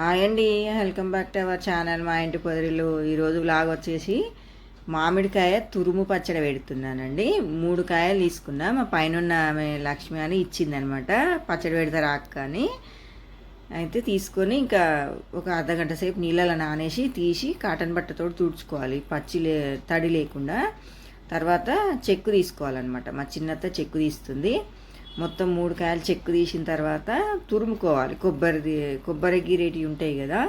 Hi అండి welcome back to our channel మా ఇంటి పొదరిల్లు. ఈరోజు వ్లాగ్ వచ్చేసి మామిడికాయ తురుము పచ్చడి పెడుతున్నానండి. మూడు కాయలు తీసుకున్నా మా పైన ఉన్న ఆమె లక్ష్మి అని ఇచ్చిందనమాట. పచ్చడి పెడితే అక్క అని అయితే తీసుకొని ఇంకా ఒక అర్ధగంట సేపు నీళ్ళలో నానేసి తీసి కాటన్ బట్టతో తుడుచుకోవాలి. పచ్చి లే తడి లేకుండా. తర్వాత చెక్కు తీసుకోవాలన్నమాట. మా చిన్నత్త చెక్కు తీస్తుంది. మొత్తం మూడు కాయలు చెక్కు తీసిన తర్వాత తురుముకోవాలి. కొబ్బరి కొబ్బరి గీరేటి ఉంటాయి కదా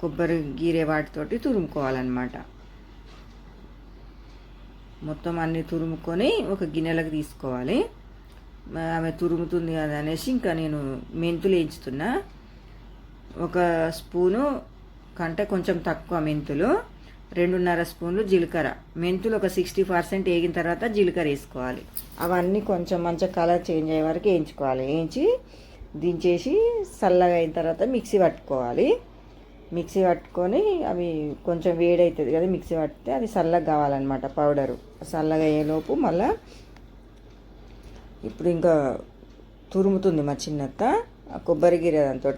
కొబ్బరి గీరే వాటితోటి తురుముకోవాలన్నమాట. మొత్తం అన్ని తురుముకొని ఒక గిన్నెలకు తీసుకోవాలి. ఆమె తురుముతుంది కదా అనేసి ఇంకా నేను మెంతులు వేయించుతున్నా. ఒక స్పూను కంటే కొంచెం తక్కువ మెంతులు. రెండున్నర స్పూన్లు జీలకర్ర. మెంతులు ఒక సిక్స్టీ పర్సెంట్ వేగిన తర్వాత జీలకర్ర వేసుకోవాలి. అవన్నీ కొంచెం మంచిగా కలర్ చేంజ్ అయ్యే వరకు వేయించుకోవాలి. వేయించి దించేసి చల్లగా అయిన తర్వాత మిక్సీ పట్టుకోవాలి. మిక్సీ పట్టుకొని అవి కొంచెం వేడి అవుతుంది కదా మిక్సీ పట్టితే అది చల్లగా కావాలన్నమాట పౌడరు. చల్లగా అయ్యేలోపు మళ్ళీ ఇప్పుడు ఇంకా తురుముతుంది మా చిన్నత్త. కొబ్బరి గీర దాంతో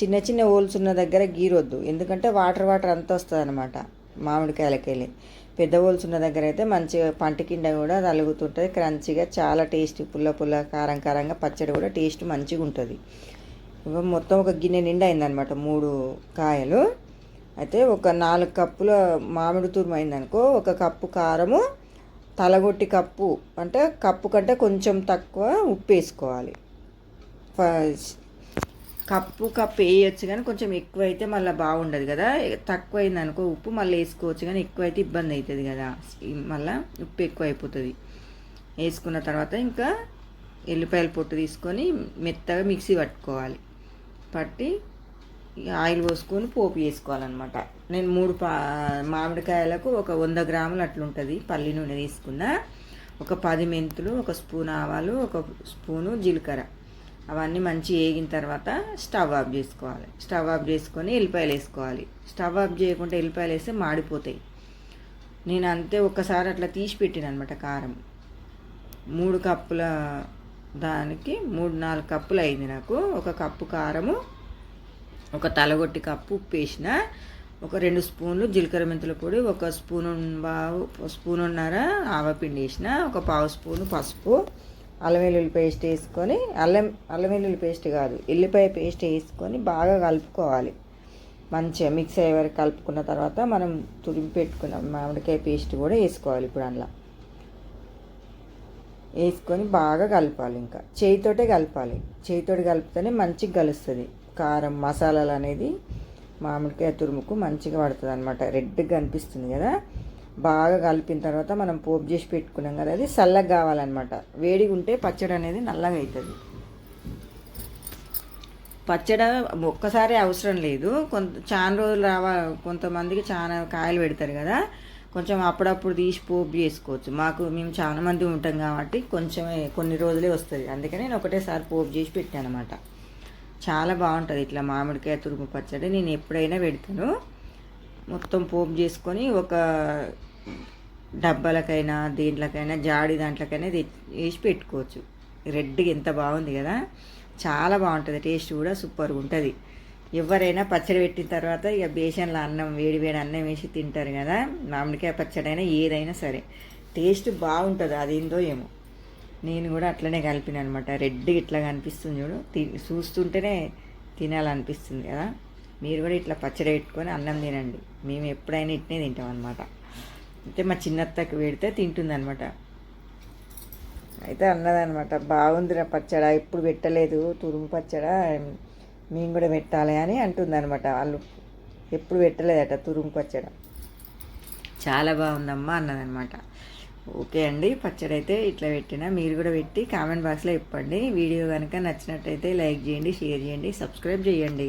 చిన్న చిన్న హోల్స్ ఉన్న దగ్గర గీరొద్దు. ఎందుకంటే వాటర్ వాటర్ అంతా వస్తుంది అనమాట మామిడికాయలకి వెళ్ళి పెద్ద ఉన్న దగ్గర అయితే మంచిగా పంట కింద కూడా తలుగుతుంటుంది క్రంచిగా చాలా టేస్ట్ పుల్ల పుల్ల కారం కారంగా పచ్చడి కూడా టేస్ట్ మంచిగా ఉంటుంది. మొత్తం ఒక గిన్నె నిండా అయిందనమాట మూడు కాయలు. అయితే ఒక నాలుగు కప్పుల మామిడి తురుము అయిందనుకో ఒక కప్పు కారము తలగొట్టి కప్పు అంటే కప్పు కంటే కొంచెం తక్కువ ఉప్పు వేసుకోవాలి. కప్పు కప్పు వేయచ్చు కానీ కొంచెం ఎక్కువ అయితే మళ్ళీ బాగుండదు కదా. తక్కువ అయింది అనుకో ఉప్పు మళ్ళీ వేసుకోవచ్చు కానీ ఎక్కువ అయితే ఇబ్బంది అవుతుంది కదా. మళ్ళీ ఉప్పు ఎక్కువ అయిపోతుంది వేసుకున్న తర్వాత ఇంకా ఎల్లిపాయల పొట్టు తీసుకొని మెత్తగా మిక్సీ పట్టుకోవాలి. పట్టి ఆయిల్ పోసుకొని పోపు వేసుకోవాలన్నమాట. నేను మూడు పా మామిడికాయలకు ఒక వంద గ్రాములు అట్లుంటుంది పల్లి నూనె తీసుకున్న. ఒక పది మెంతులు ఒక స్పూన్ ఆవాలు ఒక స్పూను జీలకర్ర. అవన్నీ మంచి వేగిన తర్వాత స్టవ్ ఆఫ్ చేసుకోవాలి. స్టవ్ ఆఫ్ చేసుకొని ఎల్లిపాయలు వేసుకోవాలి. స్టవ్ ఆఫ్ చేయకుండా ఎల్లిపాయలు వేస్తే మాడిపోతాయి. నేను అంతే ఒక్కసారి అట్లా తీసి పెట్టాను అనమాట కారం. మూడు కప్పుల దానికి మూడు నాలుగు కప్పులు అయింది నాకు. ఒక కప్పు కారము ఒక తలగొట్టి కప్పు ఉప్పు వేసిన ఒక రెండు స్పూన్లు జీలకర్ర మెంతుల పొడి ఒక స్పూన్ బావు స్పూన్ స్పూనున్నర ఆవపిండి వేసిన ఒక పావు స్పూను పసుపు అల్లం వెల్లుల్లి పేస్ట్ వేసుకొని అల్లం అల్లం వెల్లుల్లి పేస్ట్ కాదు ఎల్లిపాయ పేస్ట్ వేసుకొని బాగా కలుపుకోవాలి. మంచిగా మిక్స్ అయ్యే వరకు కలుపుకున్న తర్వాత మనం తురిమి పెట్టుకున్న మామిడికాయ పేస్ట్ కూడా వేసుకోవాలి ఇప్పుడు అందులో. వేసుకొని బాగా కలపాలి ఇంకా. చేయితోటే కలపాలి. చేయితోటి కలిపితేనే మంచిగా కలుస్తుంది. కారం మసాలాలు అనేది మామిడికాయ తురుముకు మంచిగా పడుతుంది అనమాట రెడ్గా అనిపిస్తుంది కదా? బాగా కలిపిన తర్వాత మనం పోపు చేసి పెట్టుకున్నాం కదా అది చల్లగా కావాలన్నమాట. వేడిగా ఉంటే పచ్చడి అనేది నల్లగా అవుతుంది పచ్చడి ఒక్కసారి అవసరం లేదు. కొంత చాలా రోజులు రావా కొంతమందికి చాలా కాయలు పెడతారు కదా కొంచెం అప్పుడప్పుడు తీసి పోపు చేసుకోవచ్చు. మాకు మేము చాలా మంది ఉంటాం కాబట్టి కొంచెమే కొన్ని రోజులే వస్తుంది. అందుకని నేను ఒకటేసారి పోపు చేసి పెట్టాను అనమాట చాలా బాగుంటుంది ఇట్లా మామిడికాయ తురుము పచ్చడి. నేను ఎప్పుడైనా పెడతాను. మొత్తం పోపు చేసుకొని ఒక డబ్బాలకైనా దేంట్లకైనా జాడి దాంట్లోకైనా వేసి పెట్టుకోవచ్చు. రెడ్గా ఎంత బాగుంది కదా? చాలా బాగుంటుంది. టేస్ట్ కూడా సూపర్గా ఉంటుంది. ఎవరైనా పచ్చడి పెట్టిన తర్వాత ఇక బేసన్లో అన్నం వేడి వేడి అన్నం వేసి తింటారు కదా? మామిడికాయ పచ్చడి అయినా ఏదైనా సరే. టేస్ట్ బాగుంటుంది. అదేందో ఏమో. నేను కూడా అట్లనే కలిపిన అనమాట. రెడ్ ఇట్లా కనిపిస్తుంది చూడు. తి చూస్తుంటేనే తినాలనిపిస్తుంది కదా? మీరు కూడా ఇట్లా పచ్చడి పెట్టుకొని అన్నం తినండి. మేము ఎప్పుడైనా ఇట్నే తింటాం అనమాట అయితే మా చిన్నత్తకి పెడితే తింటుందనమాట అయితే అన్నదనమాట బాగుందిరా పచ్చడా పచ్చడ ఎప్పుడు పెట్టలేదు తురుము పచ్చడ మేము కూడా పెట్టాలి అని అంటుందనమాట వాళ్ళు. ఎప్పుడు పెట్టలేదట తురుము పచ్చడ. చాలా బాగుందమ్మా అన్నదనమాట ఓకే అండి పచ్చడి అయితే ఇట్లా పెట్టినా మీరు కూడా పెట్టి కామెంట్ బాక్స్లో చెప్పండి. వీడియో కనుక నచ్చినట్టయితే లైక్ చేయండి షేర్ చేయండి సబ్స్క్రైబ్ చేయండి.